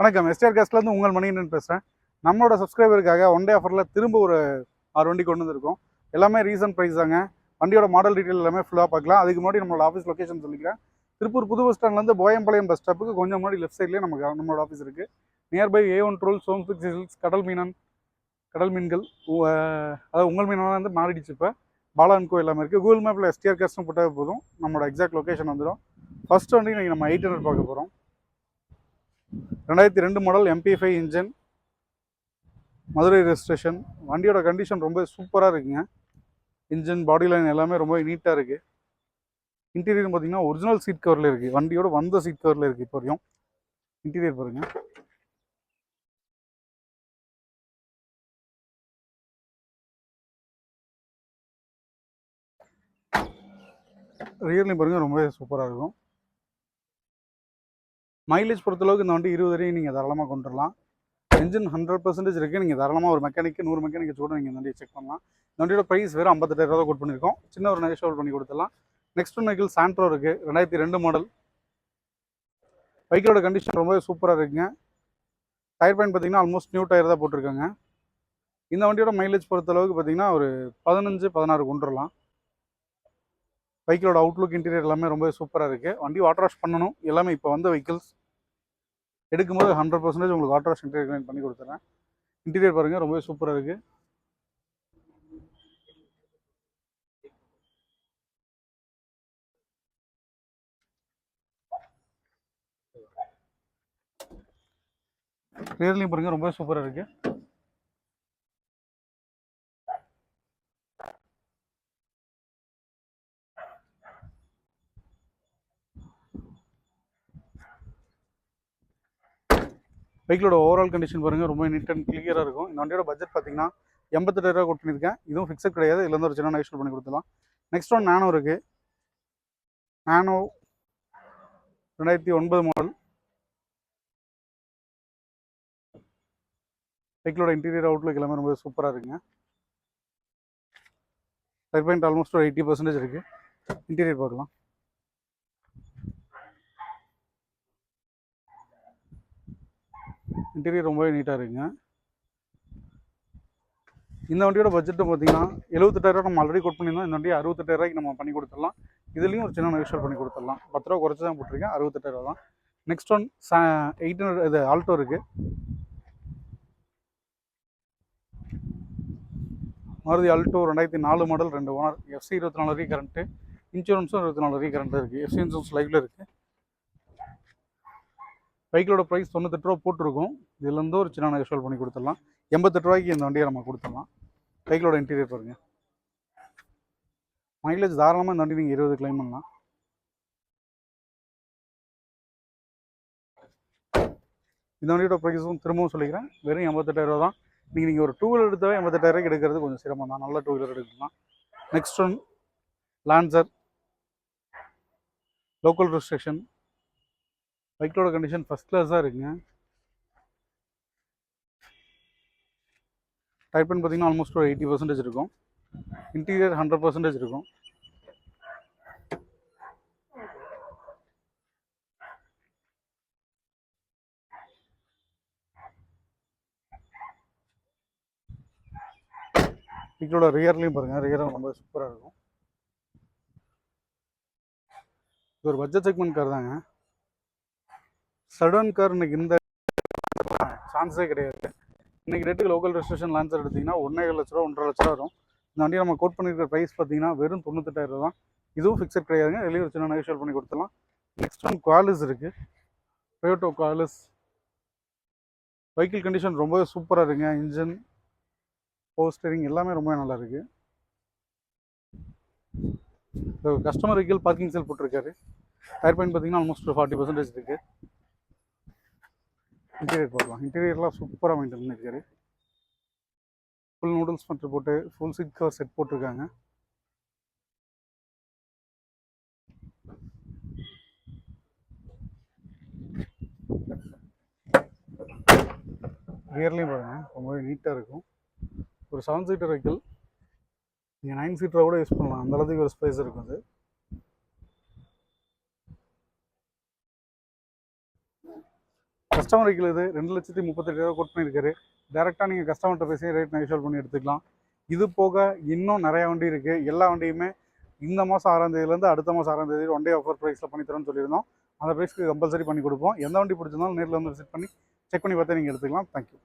வணக்கம். எஸ்டிஆர் கேஸ்ட்லேருந்து உங்கள் மணிகண்டன் பேசுகிறேன் நம்மளோட சப்ஸ்கிரைபருக்காக ஒன் டே ஆஃபரில் திரும்ப ஒரு ஆறு வண்டி கொண்டு வந்திருக்கோம். எல்லாமே ரீசன்ட் ப்ரைஸ் தாங்க. வண்டியோட மாடல் டீட்டெயில் எல்லாமே ஃபுல்லாக பார்க்கலாம். அதுக்கு முன்னாடி நம்மளோட ஆஃபீஸ் லொக்கேஷன் சொல்லிக்கிறேன். திருப்பூர் புது பஸ் ஸ்டாண்ட்லேருந்து போயம்பாளையம் பஸ் ஸ்டாப்புக்கு கொஞ்சம் முன்னாடி லெஃப்ட் சைட்லேயே நமக்கு நம்மளோட ஆஃபீஸ் இருக்குது நியர்பை ஏ ஒன் ட்ரோல் சோம் சிக்ஸ் ஹில்ஸ் கடல் மீனன் கடல் மீன்கள் அதாவது உங்கள் மீனெல்லாம் வந்து மாறிடுச்சு இப்போ. பாலான்கோ எல்லாமே இருக்குது கூகுள் மேப்பில் எஸ்டிஆர் கேஸ்ட்னு போட்டால் போதும். நம்மளோட எக்ஸாக்ட் லொக்கேஷன் வந்துடும். ஃபஸ்ட் வண்டி இன்றைக்கி நம்ம எயிட் ஹண்ட்ரட் பார்க்க போகிறோம் ரெண்டாயிரத்தி ரெண்டு model MP five engine Madurai registration வண்டியோட கண்டிஷன் ரொம்ப சூப்பராக இருக்குங்க. இன்ஜின் பாடி லைன் எல்லாமே ரொம்ப நீட்டாக இருக்குது இன்டீரியர் பார்த்தீங்கன்னா ஒரிஜினல் சீட் கவரில் இருக்குது வண்டியோட வந்த சீட் கவரில் இருக்குது இப்போ வரையும் இன்டீரியர் பாருங்க. ரியர்லையும் பாருங்கள் ரொம்பவே சூப்பராக இருக்கும். மைலேஜ் பொறுத்தளவுக்கு இந்த வண்டி இருபது வரையும் நீங்கள் தாராளமாக கொண்டுடலாம் என்ஜின் ஹண்ட்ரட் பர்சன்டேஜ் இருக்குது நீங்கள் தாராளமாக ஒரு மெக்கானிக்கு நூறு மெக்கானிக்கு கூட நீங்கள் இந்த வண்டியை செக் பண்ணலாம். இந்த வண்டியோட ப்ரைஸ் வேறு ஐம்பத்தெட்டாயிரம் ரூபா கோட் பண்ணியிருக்கோம். சின்ன ஒரு நெகோஷியபிள் பண்ணி கொடுத்துடலாம். நெக்ஸ்ட் ஒன் வெஹிக்கிள் சாண்ட்ரோ இருக்குது ரெண்டாயிரத்தி ரெண்டு மாடல் வெஹிக்கிளோட கண்டிஷன் ரொம்பவே சூப்பராக இருக்குங்க. டயர் பாயிண்ட் பார்த்தீங்கன்னா ஆல்மோஸ்ட் நியூ டயர் தான் போட்டிருக்காங்க. இந்த வண்டியோட மைலேஜ் பொறுத்தளவுக்கு பார்த்தீங்கன்னா ஒரு பதினஞ்சு பதினாறு கொண்டுடலாம் வரலாம் அவுட்லுக் இன்டீரியர் எல்லாமே ரொம்ப சூப்பராக இருக்குது வண்டி வாட்டர் வாஷ் பண்ணணும். எல்லாமே இப்போ வந்த வெஹிக்கிள்ஸ் எடுக்கும்போது ஹண்ட்ரட் பர்சன்டேஜ் உங்களுக்கு வாட்டர் இன்டீரியர் பண்ணி கொடுத்துறேன். இன்டீரியர் பாருங்கள் ரொம்பவே சூப்பராக இருக்குது ரியர்லையும் பாருங்கள் ரொம்பவே சூப்பராக இருக்குது பைக்கோட ஓவரால் கண்டிஷன் பாருங்கள் ரொம்ப நீட் அண்ட் கிளியராக இருக்கும். இந்த வண்டியோட பட்ஜெட் பார்த்தீங்கன்னா எண்பத்தெட்டு ரூபா கொடுத்துருக்கேன். இதுவும் ஃபிக்ஸட் கிடையாது. இதுலேருந்து ஒரு சின்ன நெக்ஸ்ட் பண்ணி கொடுத்துலாம் நெக்ஸ்ட் ஒன் நானோ இருக்குது நானோ ரெண்டாயிரத்தி ஒன்பது மாடல் பைக்கிலோட இன்டீரியர் அவுட்லுக் எல்லாமே ரொம்ப சூப்பராக இருக்குங்க. டயர் பாயிண்ட் ஆல்மோஸ்ட் ஒரு எயிட்டி பர்சன்டேஜ் இருக்குது இன்டீரியர் பார்க்கலாம். இன்டீரியர் ரொம்பவே நீட்டாக இருக்குங்க. இந்த வண்டியோட பட்ஜெட்டு பார்த்தீங்கன்னா எழுபத்தெட்டாயிரம் நம்ம ஆல்ரெடி கோட் பண்ணியிருந்தோம். இந்த வண்டியை அறுபத்தெட்டாயிரூவாய்க்கு நம்ம பண்ணி கொடுத்துடலாம். இதுலேயும் ஒரு சின்ன நெகோஷியல் பண்ணி கொடுத்துடலாம். பத்து ரூபா குறைச்சி தான் போட்டிருக்கேன். அறுபத்தெட்டாயிரம் தான். நெக்ஸ்ட் ஒன் சா எயிட் ஹண்ட்ரட் இது ஆல்டோ இருக்குது மாருதி ஆல்டோ ரெண்டாயிரத்தி நாலு மாடல் ரெண்டு ஓனர் எஃப்சி இருபத்தி நாலு வரைக்கும் கரண்ட்டு இன்சூரன்ஸும் இருபத்தி நாலு வரைக்கும் கரண்ட்டு இருக்குது எஃப்சி இன்சூரன்ஸ் லைஃப்பில் இருக்குது வெஹிக்கிளோட ப்ரைஸ் தொண்ணூத்தெட்டு ரூபா போட்டிருக்கும். இதுலேருந்து ஒரு சின்ன நெகோஷியல் பண்ணி கொடுத்துடலாம். எண்பத்தெட்டு ரூபாய்க்கு இந்த வண்டியை நம்ம கொடுத்துடலாம். வெஹிக்கிளோட இன்டீரியர் பாருங்க. மைலேஜ் தாராளமாக இந்த வண்டி நீங்கள் இருபது கிளைம் பண்ணலாம். இந்த வண்டியோட ப்ரைஸும் திரும்பவும் சொல்லிக்கிறேன். வெறும் எண்பத்தெட்டாயிரம் ரூபா தான். நீங்கள் நீங்கள் ஒரு டூ வீலர் எடுத்தாவே எண்பத்தெட்டாயிரம் எடுக்கிறது கொஞ்சம் சிரமம் தான். நல்ல டூ வீலர் எடுக்கலாம். Next one Lancer local registration பைக்கோட கண்டிஷன் ஃபஸ்ட் கிளாஸாக இருக்குங்க. டைப் பண்ணி பார்த்தீங்கன்னா ஆல்மோஸ்ட் ஒரு எயிட்டி பர்சன்டேஜ் இருக்கும். இன்டீரியர் ஹண்ட்ரட் பர்சன்டேஜ் இருக்கும். பைக்கோட ரியர்லையும் பாருங்கள் ரியரும் ரொம்ப சூப்பராக இருக்கும். இது ஒரு பட்ஜெட் செக்மெண்ட் கார் தாங்க. சடன் கார் இன்னைக்கு இந்த சான்ஸே கிடையாது. இன்னைக்கு ரேட்டுக்கு லோக்கல் ரெஜிஸ்ட்ரேஷன் லான்சர் எடுத்தீங்கன்னா ஒன்றே லட்ச ரூபா ஒன்றரை லட்ச ரூபா வரும். இந்த வண்டியை நம்ம கோட் பண்ணியிருக்கிற ப்ரைஸ் பார்த்தீங்கன்னா வெறும் தொண்ணூத்தெட்டாயிரம் ரூபா தான். இதுவும் ஃபிக்ஸட் கிடையாதுங்க. வெளியே ஒரு சின்ன நெகோஷியல் பண்ணி கொடுத்துலாம் நெக்ஸ்ட் ஒன் குவாலிஸ் இருக்குது டொயோட்டோ குவாலிஸ் வெஹிக்கிள் கண்டிஷன் ரொம்பவே சூப்பராக இருக்குங்க. இன்ஜின் போஸ்டரிங் எல்லாமே ரொம்ப நல்லா இருக்குது கஸ்டமர் வெஹிக்கிள் பார்க்கிங் செல் போட்டிருக்காரு. டயர் பாயிண்ட் பார்த்தீங்கன்னா ஆல்மோஸ்ட் ஃபார்ட்டி பர்சன்டேஜ் இருக்குது இன்டீரியர் பார்க்கலாம் இன்டீரியர்லாம் சூப்பராக மெயின்டைன் பண்ணியிருக்காரு ஃபுல் நூடுல்ஸ் மட்டும் போட்டு ஃபுல் சீட் கவர் செட் போட்டிருக்காங்க. ரியர்லையும் பாருங்க. ரொம்பவே நீட்டாக இருக்கும். ஒரு செவன் சீட்டர் வெஹிக்கிள் நீங்கள் நைன் சீட்டரை கூட யூஸ் பண்ணலாம். அந்த அளவுக்கு ஒரு ஸ்பேஸ் இருக்கும் அது. கஸ்டமர் வெஹிக்கிள் இது. ரெண்டு லட்சத்தி முப்பத்தெட்டாயிரம் கோட் பண்ணியிருக்காரு. டேரெக்டாக நீங்கள் கஸ்டமர்கிட்ட பேசி ரேட் நெகோஷியல் பண்ணி எடுத்துக்கலாம். இது போக இன்னும் நிறைய வண்டி இருக்குது எல்லா வண்டியுமே இந்த மாதம் ஆறாம் தேதியிலேருந்து அடுத்த மாதம் ஆறாம் தேதி ஒன் டே ஆஃபர் ப்ரைஸில் பண்ணித்தரோம்னு சொல்லியிருந்தோம். அந்த ப்ரைஸ்க்கு கம்பல்சரி பண்ணி கொடுப்போம். எந்த வண்டி பிடிச்சிருந்தாலும் நேரில் வந்து விசிட் பண்ணி செக் பண்ணி பார்த்தா நீங்கள் எடுத்துக்கலாம். தேங்க்யூ